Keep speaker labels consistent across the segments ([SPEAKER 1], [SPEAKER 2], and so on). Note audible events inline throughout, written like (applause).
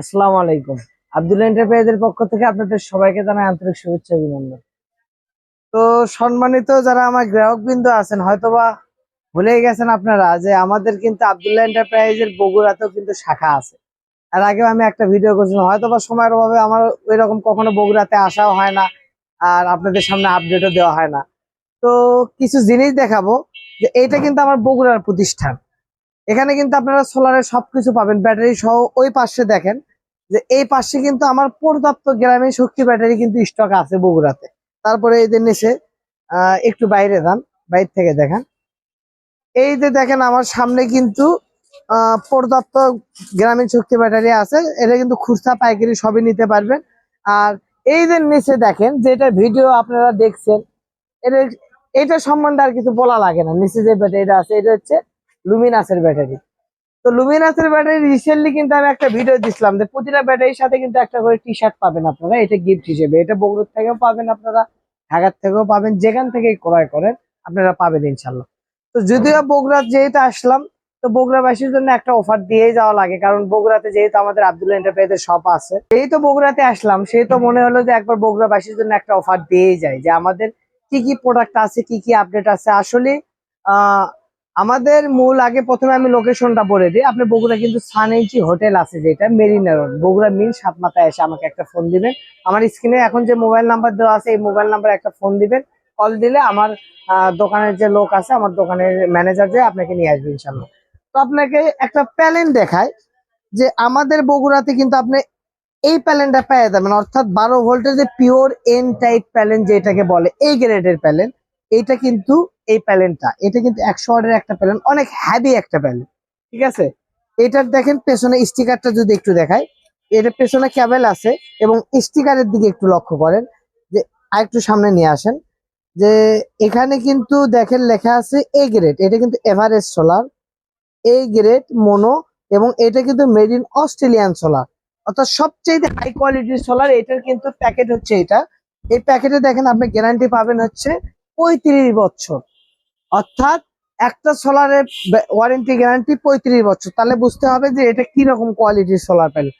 [SPEAKER 1] আসসালামু আলাইকুম। আব্দুল এন্টারপ্রাইজের পক্ষ থেকে আপনাদের সবাইকে জানাই আন্তরিক শুভেচ্ছা, অভিনন্দন। তো সম্মানিত যারা আমার গ্রাহক বিন্দু আছেন, হয়তোবা ভুলে গেছেন আপনারা যে আমাদের কিন্তু আব্দুল্লাহ এন্টারপ্রাইজের বগুড়াতেও কিন্তু শাখা আছে। আর আগেও আমি একটা ভিডিও করেছিলাম, হয়তোবা সময়ের অভাবে আমার এরকম কখনো বগুড়াতে আসাও হয় না, আর আপনাদের সামনে আপডেটও দেওয়া হয় না। তো কিছু জিনিস দেখাবো, যে এইটা কিন্তু আমার বগুড়ার প্রতিষ্ঠান। এখানে কিন্তু আপনারা সোলারের সবকিছু পাবেন, ব্যাটারি সহ ওই পাশে দেখেন যে এই পাশে কিন্তু আমার পর্যাপ্ত গ্রামীণ শক্তি ব্যাটারি কিন্তু স্টক আছে বগুড়াতে। তারপরে এই যে নিচে আহ, একটু বাইরে যান বাইরে থেকে দেখেন। এই যে দেখেন আমার সামনে কিন্তু পর্যাপ্ত গ্রামীণ শক্তি ব্যাটারি আছে এটা কিন্তু খুচরা পাইকারি সবই নিতে পারবেন। আর এই যে নিচে দেখেন যেটা ভিডিও আপনারা দেখছেন এটা এটা সম্বন্ধে আর কিছু বলা লাগে না। নিচে যে ব্যাটারিটা আছে এটা হচ্ছে লুমিনাসের ব্যাটারি। তো লুমিনাসের ব্যাটারি রিসেন্টলি কিন্তু আমি একটা ভিডিও দিছিলাম যে প্রতিটা ব্যাটারির সাথে কিন্তু একটা করে টি শার্ট পাবেন আপনারা, এটা গিফট হিসেবে। এটা বগুড়ার থেকেও পাবেন আপনারা ঢাকার থেকেও পাবেন, যেখান থেকেই ক্রয় করেন, আপনারা পাবেন ইনশাল্লাহ তো যদিও বগুড়ার যেহেতু আসলাম, তো বগুড়াবাসীর জন্য একটা অফার দিয়েই যাওয়া লাগে, কারণ বগুড়াতে যেহেতু আমাদের আব্দুল এন্টারপ্রাইজের শপ আছে সেই তো বগুড়াতে আসলাম সেই তো মনে হলো যে একবার বগুড়াবাসীর জন্য একটা অফার দিয়েই যায় যে আমাদের কি কি প্রোডাক্ট আছে, কি কি আপডেট আছে। আসলে, আহ আমাদের মূল, আগে প্রথমে আমি লোকেশনটা বলে দিই। আপনি বগুড়া কিন্তু সানএইচি হোটেল আছে যেটা মেরিনা রোড বগুড়া মিন সাত মাথায় এসে আমাকে একটা ফোন দিবেন। আমার স্ক্রিনে এখন যে মোবাইল নাম্বার দেওয়া আছে, এই মোবাইল নাম্বার একটা ফোন দিবেন। কল দিলে আমার দোকানের যে লোক আছে, আমার দোকানের ম্যানেজার যে আপনাকে নিয়ে আসবে ইনশাল্লাহ তো আপনাকে একটা প্যালেন দেখায় যে আমাদের বগুড়াতে কিন্তু আপনি এই প্যালেনটা পেয়ে যাবেন। অর্থাৎ বারো ভোল্টের যে পিওর এন টাইপ প্যালেন যেটাকে বলে এই গ্রেডের প্যালেন এইটা কিন্তু এই প্যালেনটা। এটা কিন্তু একশো ওয়াটের একটা প্যালেন, অনেক হ্যাভি একটা প্যালেন, ঠিক আছে? এটার দেখেন পেছনে স্টিকারটা যদি একটু দেখায় এটা পেছনে ক্যাবেল আছে এবং স্টিকারের দিকে একটু লক্ষ্য করেন, যে আরেকটু সামনে নিয়ে আসেন, যে এখানে কিন্তু দেখেন লেখা আছে এ গ্রেড এটা কিন্তু Everest solar A grade mono এবং এটা কিন্তু মেড ইন অস্ট্রেলিয়ান সোলার অর্থাৎ সবচেয়ে হাই কোয়ালিটির সোলার এটার কিন্তু প্যাকেট হচ্ছে এটা। এই প্যাকেটে দেখেন আপনি গ্যারান্টি পাবেন হচ্ছে পঁয়ত্রিশ বছর। অর্থাৎ একটা সোলারের ওয়ারেন্টি গ্যারান্টি পঁয়ত্রিশ বছর। তাহলে বুঝতে হবে যে এটা কি রকম কোয়ালিটির সোলার প্যানেল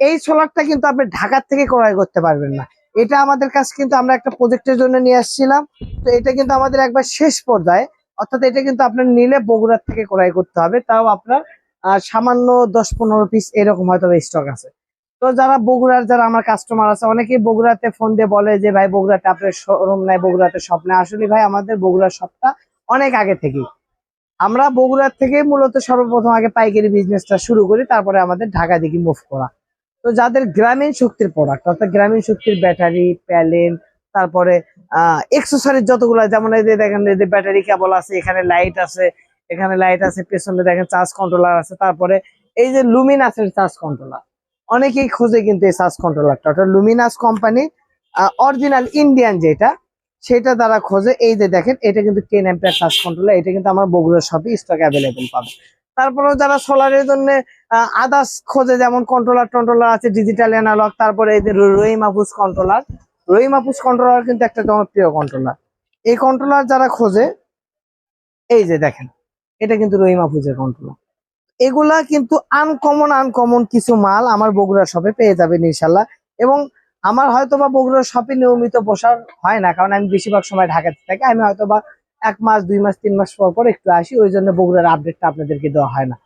[SPEAKER 1] এই সোলারটা কিন্তু আপনি ঢাকার থেকে ক্রয় করতে পারবেন না। এটা আমাদের কাছে কিন্তু আমরা একটা প্রজেক্টের জন্য নিয়ে আসছিলাম। তো এটা কিন্তু আমাদের একবার শেষ পর্যায়ে। অর্থাৎ এটা কিন্তু আপনার নিলে বগুড়ার থেকে ক্রয় করতে হবে। তাও আপনার সামান্য দশ পনেরো পিস এরকম হয়তো স্টক আছে। তো যারা বগুড়ার, যারা আমার কাস্টমার আছে, অনেকেই বগুড়াতে ফোন দিয়ে বলে যে, ভাই, বগুড়াতে আপনার শোরুম নাই, বগুড়াতে শপ নাই। আসলে ভাই, আমাদের বগুড়ার শপটা অনেক আগে থেকেই। আমরা বগুড়ার থেকে মূলত সর্বপ্রথম আগে পাইকারি বিজনেসটা শুরু করি, তারপরে আমাদের ঢাকা দিকে মুভ করা। তো যাদের গ্রামীণ শক্তির প্রোডাক্ট অর্থাৎ গ্রামীণ শক্তির ব্যাটারি প্যালেন, তারপরে, আহ এক্সেসরিজ যতগুলো, যেমন এই যে দেখেন, এই যে ব্যাটারি কেবল আছে, এখানে লাইট আছে, এখানে লাইট আছে, পেছনে দেখেন চার্জ কন্ট্রোলার আছে, তারপরে এই যে লুমিনাসের চার্জ কন্ট্রোলার অনেকেই খুঁজে কিন্তু এই চার্জ কন্ট্রোলারটা অর্থাৎ লুমিনাস কোম্পানি অরিজিনাল ইন্ডিয়ান যেটা, সেটা দ্বারা খোঁজে। এই যে দেখেন, এটা কিন্তু টেন অ্যাম্পিয়ার চার্জ কন্ট্রোলার এটা কিন্তু আমার বগুড়ার শপে স্টক অ্যাভেলেবেল পাবে। তারপরেও যারা সোলারের জন্য আদার্স খোঁজে, যেমন কন্ট্রোলার টন্ট্রোলার আছে ডিজিটাল অ্যানালগ তারপরে এই যে রই মাহফুজ কন্ট্রোলার রই মাহফুজ কন্ট্রোলার কিন্তু একটা জনপ্রিয় কন্ট্রোলার এই কন্ট্রোলার যারা খোঁজে, এই যে দেখেন, এটা কিন্তু রই মাহফুজের কন্ট্রোলার এগুলা কিন্তু আনকমন আনকমন কিছু মাল আমার বগুড়া শপে পেয়ে যাবেন ইনশাল্লাহ। এবং আমার হয়তো বা বগুড়া শপে নিয়মিত বসার হয় না, কারণ আমি বেশিরভাগ সময় ঢাকাতে থাকি। আমি হয়তো বা এক মাস, দুই মাস, তিন মাস পর পর একটু আসি, ওই জন্য বগুড়ার আপডেটটা আপনাদেরকে দেওয়া হয় না।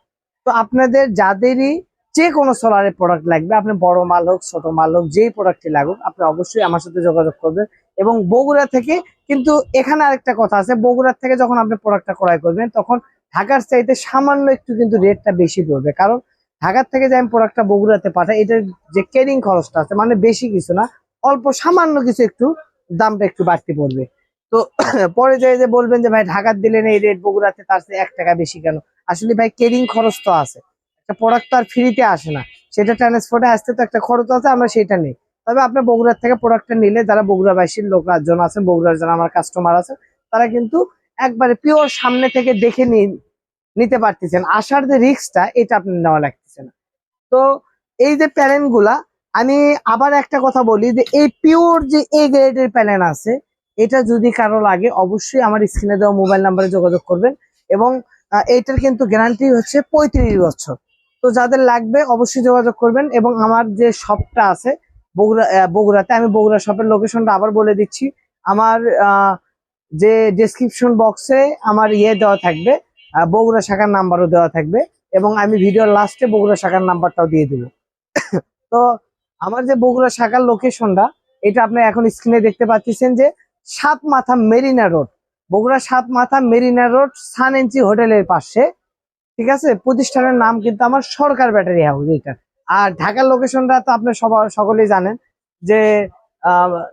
[SPEAKER 1] তো আপনাদের যাদেরই যে কোনো সোলারের প্রোডাক্ট লাগবে, আপনি বড় মাল হোক, ছোট মাল হোক, যেই প্রোডাক্টই লাগুক, আপনি অবশ্যই আমার সাথে যোগাযোগ করবেন। এবং বগুড়া থেকে কিন্তু এখানে আরেকটা কথা আছে বগুড়ার থেকে যখন আপনি প্রোডাক্টটা ক্রয় করবেন, তখন ঢাকার চাইতে সামান্য একটু কিন্তু রেটটা বেশি পড়বে। কারণ ঢাকার থেকে যে আমি প্রোডাক্টটা বগুড়াতে পাঠাই, এটার যে কেরিং খরচটা আছে মানে বেশি কিছু না, অল্প সামান্য কিছু একটু দামটা একটু বাড়তি পড়বে। তো (coughs) পরে যায় যে বলবেন যে, ভাই, ঢাকার দিলেন এই রেট বগুড়াতে তার চেয়ে এক টাকা বেশি কেন? আসলে ভাই কেরিং খরচ তো আছে। একটা প্রোডাক্ট তো আর ফ্রিতে আসে না। সেটা ট্রান্সপোর্টে আসতে তো একটা খরচ আছে, আমরা সেটা নেই। তবে আপনার বগুড়ার থেকে প্রোডাক্টটা নিলে, যারা বগুড়াবাসীর লোক জন আছেন, বগুড়ার যারা আমার কাস্টমার আছে, তারা কিন্তু একবারে পিওর সামনে থেকে দেখে নি- নিতে পারতেছেন। আসার যে রিস্কটা এটা আপনার নেওয়া লাগতেছে না। তো এই যে প্যানেলগুলা আমি আবার একটা কথা বলি যে, এই পিওর যে এ গ্রেডের প্যানেল আছে, এটা যদি কারও লাগে, অবশ্যই আমার স্ক্রিনে দেওয়া মোবাইল নাম্বারে যোগাযোগ করবেন এবং এইটার কিন্তু গ্যারান্টি হচ্ছে পঁয়ত্রিশ বছর। তো যাদের লাগবে, অবশ্যই যোগাযোগ করবেন এবং আমার যে শপটা আছে, বগুড়া বগুড়াতে, আমি বগুড়া শপের লোকেশনটা আবার বলে দিচ্ছি। আমার যে ডেসক্রিপশন বক্সে আমার ইয়ে দেওয়া থাকবে বগুড়া শাখার নাম্বারও দেওয়া থাকবে এবং আমি ভিডিওর লাস্টে বগুড়া শাখার নাম্বারটাও দিয়ে দেবো। (coughs) তো আমার যে বগুড়া শাখার লোকেশনটা এটা আপনি এখন স্ক্রিনে দেখতে পাচ্ছেন যে সাত মাথা মেরিনা রোড। বগুড়া সাত মাথা মেরিনা রোড সান এনচি হোটেলের পাশে। ঠিক আছে? প্রতিষ্ঠানের নাম কিন্তু আমার সরকার ব্যাটারি হাউস এটা আর ঢাকার লোকেশনটা তো আপনি সবার সকলেই জানেন যে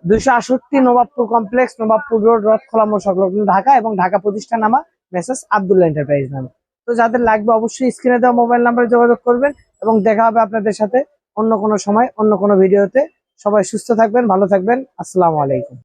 [SPEAKER 1] দুইশো আষট্টি নবাবপুর কমপ্লেক্স নবাবপুর রোড, রথখোলা মোড় সংলগ্ন ঢাকা এবং ঢাকা প্রতিষ্ঠান আমার মেসেজ আবদুল্লাহ এন্টারপ্রাইজ নামে। তো যাদের লাগবে অবশ্যই স্ক্রিনে দেওয়া মোবাইল নাম্বারে যোগাযোগ করবেন এবং দেখা হবে আপনাদের সাথে অন্য কোনো সময়, অন্য কোনো ভিডিওতে। সবাই সুস্থ থাকবেন, ভালো থাকবেন। আসসালামু আলাইকুম।